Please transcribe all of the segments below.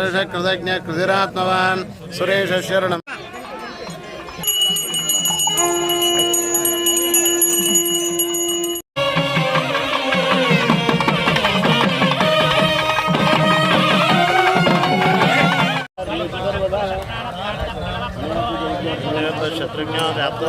ಅದರ್ಶ ಕೃತಜ್ಞ ಕೃತಿರಾತ್ಮವಾನ್ ಸುರೇಶ ಶರಣಂ ಶತ್ರುಘ್ನ ವ್ಯಾಪ್ತೋ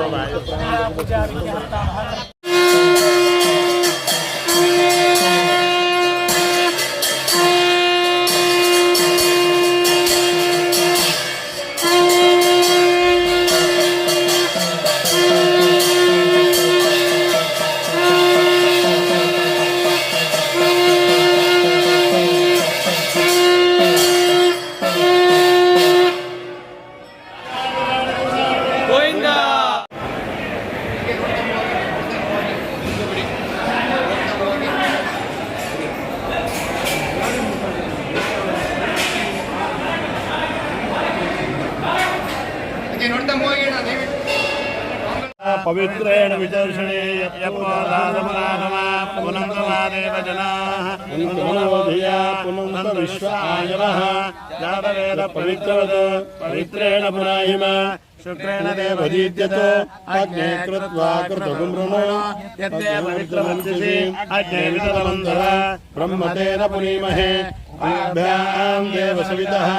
पवित्रेण विदर्शने यप्पदानमनागमा पुनन्दमादेव जनाः पुनन्दमनोधिया पुनन्द विश्वायवः जातवेद पवित्रवत् पवित्रेण पुनाहिम शुक्रेण देवदीद्यतो अग्ने कृत्वा कृतगुमृणो यद्दे पवित्रमन्तिषि अग्ने वितरमन्धर ब्रह्मतेन पुनीमहे अभ्याम् देवसवितः